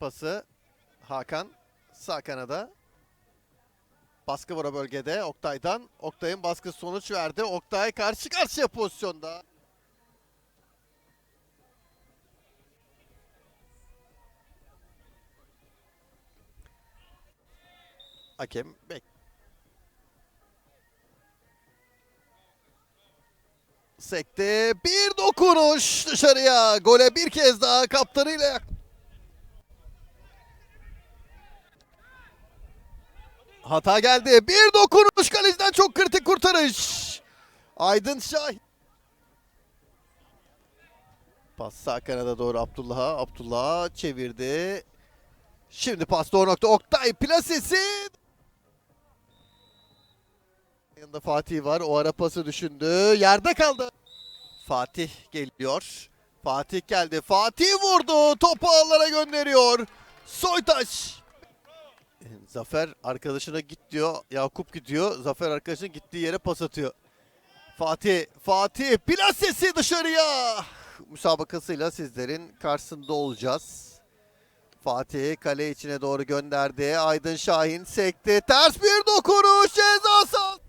pası. Hakan sağ kanada. Baskı var bölgede Oktay'dan. Oktay'ın baskısı sonuç verdi. Oktay karşı karşıya pozisyonda. Hakem bek. Sekte bir dokunuş dışarıya. Gole bir kez daha kaptanıyla yak- Hata geldi. Bir dokunuş kaleciden çok kritik kurtarış. Aydın Şahin. Pas sağ kanada doğru Abdullah'a. Abdullah çevirdi. Şimdi pas doğru nokta. Oktay plasesi. Yanında Fatih var. O ara pası düşündü. Yerde kaldı. Fatih geliyor. Fatih geldi. Fatih vurdu. Topu ağlara gönderiyor. Soytaş. Zafer arkadaşına git diyor. Yakup gidiyor. Zafer arkadaşının gittiği yere pas atıyor. Fatih, Fatih plasesi dışarıya. Müsabakasıyla sizlerin karşısında olacağız. Fatih kale içine doğru gönderdi. Aydın Şahin sekti. Ters bir dokunuş ceza sahası.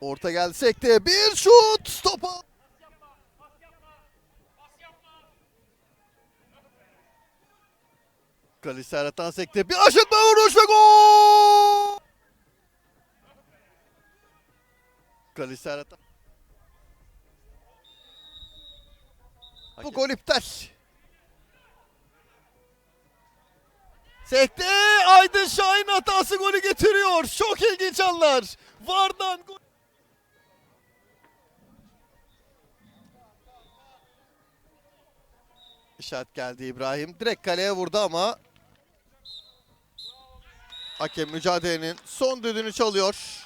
Orta geldi sekti. Bir şut. Stopa. Kaleci Serhat'tan sekti. Bir aşırtma vuruş ve gol! Kaleci Serhat'tan. Bu gol iptal. Sekti. Aydın Şahin hatası golü getiriyor. Çok ilginç anlar. Vardan gol. İşaret geldi İbrahim. Direkt kaleye vurdu ama hakem mücadelenin son düdüğünü çalıyor.